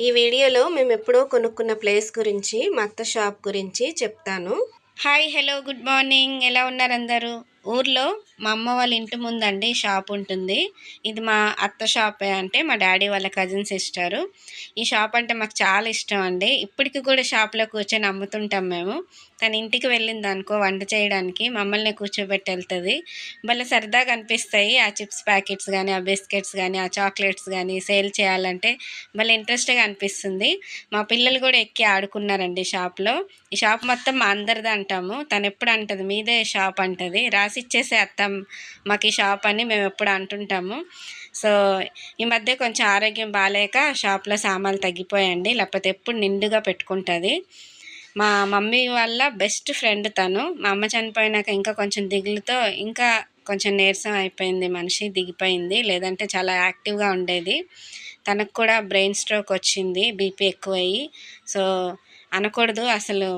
ఈ వీడియోలో మేము ఎప్పుడో కొనుక్కున్న ప్లేస్ గురించి మా అత్త షాప్ గురించి చెప్తాను. హాయ్ హలో గుడ్ మార్నింగ్ ఎలా ఉన్నారు అందరూ? ఊర్లో మా అమ్మ వాళ్ళ ఇంటి ముందండి షాప్ ఉంటుంది. ఇది మా అత్త షాపే అంటే మా డాడీ వాళ్ళ కజిన్ సిస్టరు. ఈ షాప్ అంటే మాకు చాలా ఇష్టం అండి. ఇప్పటికి కూడా షాప్లో కూర్చొని అమ్ముతుంటాం మేము. తన ఇంటికి వెళ్ళింది అనుకో వంట చేయడానికి మమ్మల్ని కూర్చోబెట్టి వెళ్తుంది. భలే సరదాగా అనిపిస్తాయి. ఆ చిప్స్ ప్యాకెట్స్ కానీ ఆ బిస్కెట్స్ కానీ ఆ చాక్లెట్స్ కానీ సేల్ చేయాలంటే భలే ఇంట్రెస్ట్గా అనిపిస్తుంది. మా పిల్లలు కూడా ఎక్కి ఆడుకున్నారండి షాప్లో. ఈ షాప్ మొత్తం మా అందరిది అంటాము. తను ఎప్పుడు అంటుంది మీదే షాప్ అంటది. రాసి ఇచ్చేసే అత్తం మాకు ఈ షాప్ అని మేము ఎప్పుడు అంటుంటాము. సో ఈ మధ్య కొంచెం ఆరోగ్యం బాగాలేక షాప్లో సామాన్లు తగ్గిపోయాయండి లేకపోతే ఎప్పుడు నిండుగా పెట్టుకుంటుంది. మా మమ్మీ వల్ల బెస్ట్ ఫ్రెండ్ తను. మా అమ్మ చనిపోయినాక ఇంకా కొంచెం దిగులుతో ఇంకా కొంచెం నీరసం అయిపోయింది. మనిషి దిగిపోయింది. లేదంటే చాలా యాక్టివ్గా ఉండేది. తనకు కూడా బ్రెయిన్ స్ట్రోక్ వచ్చింది. బీపీ ఎక్కువయ్యి. సో అనకూడదు అసలు.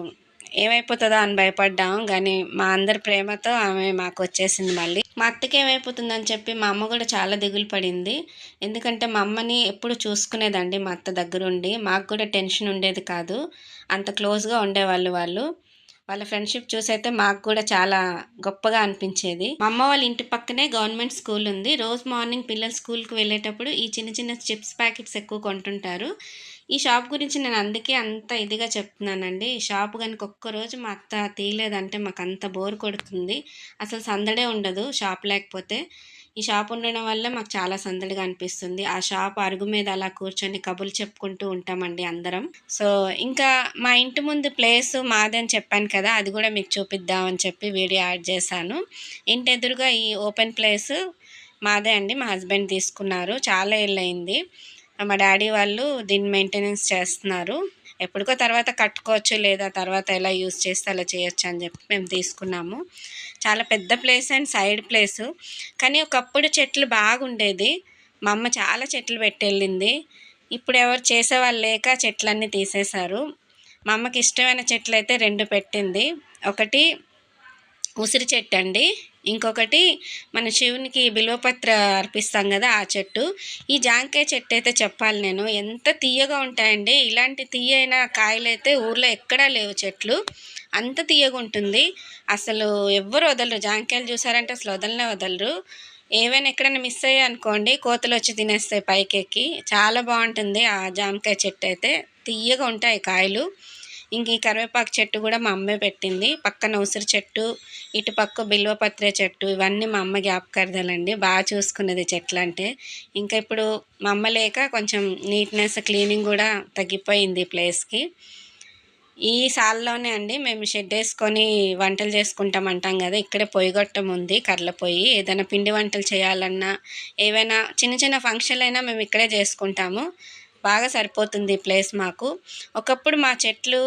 ఏమైపోతుందో అని భయపడ్డాం. కానీ మా అందరి ప్రేమతో ఆమె మాకు వచ్చేసింది మళ్ళీ. మా అత్తకి ఏమైపోతుందని చెప్పి మా అమ్మ కూడా చాలా దిగులు పడింది. ఎందుకంటే మా అమ్మని ఎప్పుడు చూసుకునేదండి మా అత్త దగ్గరుండి. మాకు కూడా టెన్షన్ ఉండేది కాదు. అంత క్లోజ్గా ఉండేవాళ్ళు వాళ్ళు. వాళ్ళ ఫ్రెండ్షిప్ చూసైతే మాకు కూడా చాలా గొప్పగా అనిపించేది. మా అమ్మ వాళ్ళ ఇంటి పక్కనే గవర్నమెంట్ స్కూల్ ఉంది. రోజు మార్నింగ్ పిల్లలు స్కూల్కి వెళ్ళేటప్పుడు ఈ చిన్న చిన్న చిప్స్ ప్యాకెట్స్ ఎక్కువ కొంటుంటారు. ఈ షాప్ గురించి నేను అందుకే అంత ఇదిగా చెప్తున్నానండి. ఈ షాప్ కనుక ఒక్కరోజు మా అత్త తీయలేదంటే మాకు అంత బోర్ కొడుతుంది. అసలు సందడే ఉండదు షాప్ లేకపోతే. ఈ షాప్ ఉండడం వల్ల మాకు చాలా సందడిగా అనిపిస్తుంది. ఆ షాప్ అరుగు మీద అలా కూర్చొని కబుర్లు చెప్పుకుంటూ ఉంటామండి అందరం. సో ఇంకా మా ఇంటి ముందు ప్లేస్ మాదే అని చెప్పాను కదా అది కూడా మీకు చూపిద్దామని చెప్పి వీడియో యాడ్ చేశాను. ఇంటి ఎదురుగా ఈ ఓపెన్ ప్లేస్ మాదే అండి. మా హస్బెండ్ తీసుకున్నారు. చాలా ఏళ్ళు అయింది మా డాడీ వాళ్ళు దీన్ని మెయింటెనెన్స్ చేస్తున్నారు. ఎప్పటికో తర్వాత కట్టుకోవచ్చు లేదా తర్వాత ఎలా యూజ్ చేస్తే అలా చేయొచ్చు అని చెప్పి మేము తీసుకున్నాము. చాలా పెద్ద ప్లేస్ అండ్ సైడ్ ప్లేసు. కానీ ఒకప్పుడు చెట్లు బాగుండేది. మా అమ్మ చాలా చెట్లు పెట్టెళ్ళింది. ఇప్పుడు ఎవరు చేసేవాళ్ళు లేక చెట్లన్నీ తీసేశారు. మా అమ్మకి ఇష్టమైన చెట్లు అయితే రెండు పెట్టింది. ఒకటి ఉసిరి చెట్టు అండి. ఇంకొకటి మన శివునికి బిల్వపత్ర అర్పిస్తాం కదా ఆ చెట్టు. ఈ జాంకాయ చెట్టు అయితే చెప్పాలి నేను. ఎంత తీయగా ఉంటాయండి. ఇలాంటి తీయైన కాయలు అయితే ఊర్లో ఎక్కడా లేవు చెట్లు. అంత తీయగా ఉంటుంది. అసలు ఎవ్వరు వదలరు. జాంకాయలు చూసారంటే అసలు వదలనే వదలరు. ఏవైనా ఎక్కడైనా మిస్ అయ్యాయి అనుకోండి కోతలు వచ్చి తినేస్తాయి పైకెక్కి. చాలా బాగుంటుంది ఆ జామకాయ చెట్టు అయితే తీయగా ఉంటాయి కాయలు. ఇంక ఈ కరివేపాకు చెట్టు కూడా మా అమ్మే పెట్టింది. పక్కన ఉసిరి చెట్టు ఇటు పక్క బిల్వపత్రే చెట్టు ఇవన్నీ మా అమ్మ జ్ఞాపకార్థాలండి. బాగా చూసుకునేది చెట్లు అంటే ఇంకా ఇప్పుడు మా అమ్మ లేక కొంచెం నీట్నెస్ క్లీనింగ్ కూడా తగ్గిపోయింది ప్లేస్కి. ఈ సాల్లోనే అండి మేము షెడ్ వేసుకొని వంటలు చేసుకుంటాం అంటాం కదా ఇక్కడే పొయ్యిగొట్టం ఉంది కర్ల పొయ్యి. ఏదైనా పిండి వంటలు చేయాలన్నా ఏవైనా చిన్న చిన్న ఫంక్షన్లు అయినా మేము ఇక్కడే చేసుకుంటాము. బాగా సరిపోతుంది ప్లేస్ మాకు. ఒకప్పుడు మా చెట్లు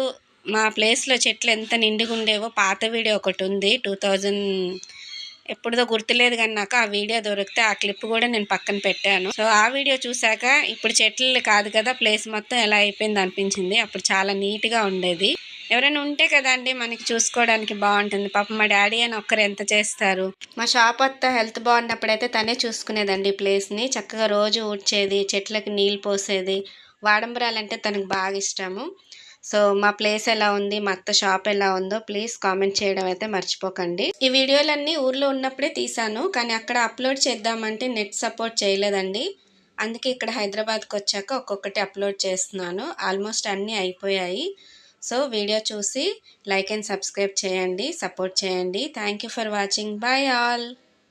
మా ప్లేస్లో చెట్లు ఎంత నిండుగా ఉండేవో పాత వీడియో ఒకటి ఉంది టూ థౌజండ్ ఎప్పుడుదో గుర్తులేదు కానీ నాకు ఆ వీడియో దొరికితే ఆ క్లిప్ కూడా నేను పక్కన పెట్టాను. సో ఆ వీడియో చూసాక ఇప్పుడు చెట్లు కాదు కదా ప్లేస్ మొత్తం ఎలా అయిపోయింది అనిపించింది. అప్పుడు చాలా నీట్గా ఉండేది. ఎవరైనా ఉంటే కదండి మనకి చూసుకోవడానికి బాగుంటుంది. పాప మా డాడీ అని ఒక్కరు ఎంత చేస్తారు? మా షాప్ అంతా హెల్త్ బాగున్నప్పుడైతే తనే చూసుకునేదండి ప్లేస్ని చక్కగా రోజు ఊడ్చేది చెట్లకి నీళ్ళు పోసేది వాడంబరాలంటే తనకు బాగా ఇష్టము. సో మా ప్లేస్ ఎలా ఉంది మా అత్త షాప్ ఎలా ఉందో ప్లీజ్ కామెంట్ చేయడం అయితే మర్చిపోకండి. ఈ వీడియోలన్నీ ఊర్లో ఉన్నప్పుడే తీసాను కానీ అక్కడ అప్లోడ్ చేద్దామంటే నెట్ సపోర్ట్ చేయలేదండి. అందుకే ఇక్కడ హైదరాబాద్కి వచ్చాక ఒక్కొక్కటి అప్లోడ్ చేస్తున్నాను. ఆల్మోస్ట్ అన్నీ అయిపోయాయి. సో వీడియో చూసి లైక్ అండ్ సబ్స్క్రైబ్ చేయండి సపోర్ట్ చేయండి. Thank for watching bye all